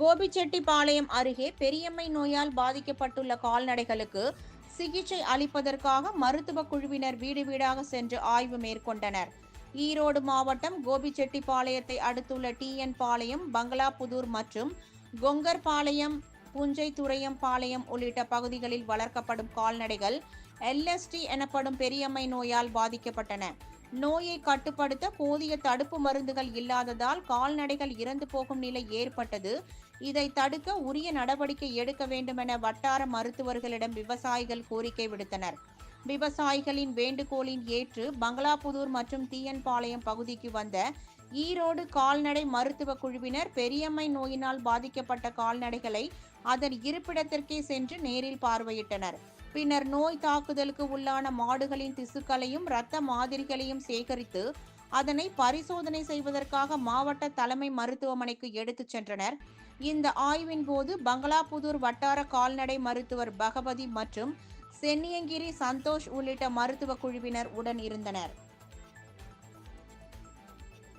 கோபிச்செட்டிப்பாளையம் அருகே பெரியம்மை நோயால் பாதிக்கப்பட்டுள்ள கால்நடைகளுக்கு சிகிச்சை அளிப்பதற்காக மருத்துவ குழுவினர் வீடு வீடாக சென்று ஆய்வு மேற்கொண்டனர். ஈரோடு மாவட்டம் கோபிச்செட்டிப்பாளையத்தை அடுத்துள்ள டிஎன் பாளையம் பங்களாபுதூர் மற்றும் கொங்கர்பாளையம் புஞ்சைத்துறையம் பாளையம் உள்ளிட்ட பகுதிகளில் வளர்க்கப்படும் கால்நடைகள் எல்எஸ்டி எனப்படும் பெரியம்மை நோயால் பாதிக்கப்பட்டன. நோயை கட்டுப்படுத்த போதிய தடுப்பு மருந்துகள் இல்லாததால் கால்நடைகள் இறந்து போகும் நிலை ஏற்பட்டது. இதை தடுக்க உரிய நடவடிக்கை எடுக்க வேண்டுமென வட்டார மருத்துவர்களிடம் விவசாயிகள் கோரிக்கை விடுத்தனர். விவசாயிகளின் வேண்டுகோளின் ஏற்று பங்களாபுதூர் மற்றும் தீயன்பாளையம் பகுதிக்கு வந்த ஈரோடு கால்நடை மருத்துவ குழுவினர் பெரியம்மை நோயினால் பாதிக்கப்பட்ட கால்நடைகளை அதன் இருப்பிடத்திற்கே சென்று நேரில் பார்வையிட்டனர். பின்னர் நோய் தாக்குதலுக்கு உள்ளான மாடுகளின் திசுக்களையும் இரத்த மாதிரிகளையும் சேகரித்து அதனை பரிசோதனை செய்வதற்காக மாவட்ட தலைமை மருத்துவமனைக்கு எடுத்துச் சென்றனர். இந்த ஆய்வின் போது பங்களாபுதூர் வட்டார கால்நடை மருத்துவர் பகவதி மற்றும் சென்னியங்கிரி சந்தோஷ் உள்ளிட்ட மருத்துவ குழுவினர் உடன் இருந்தனர்.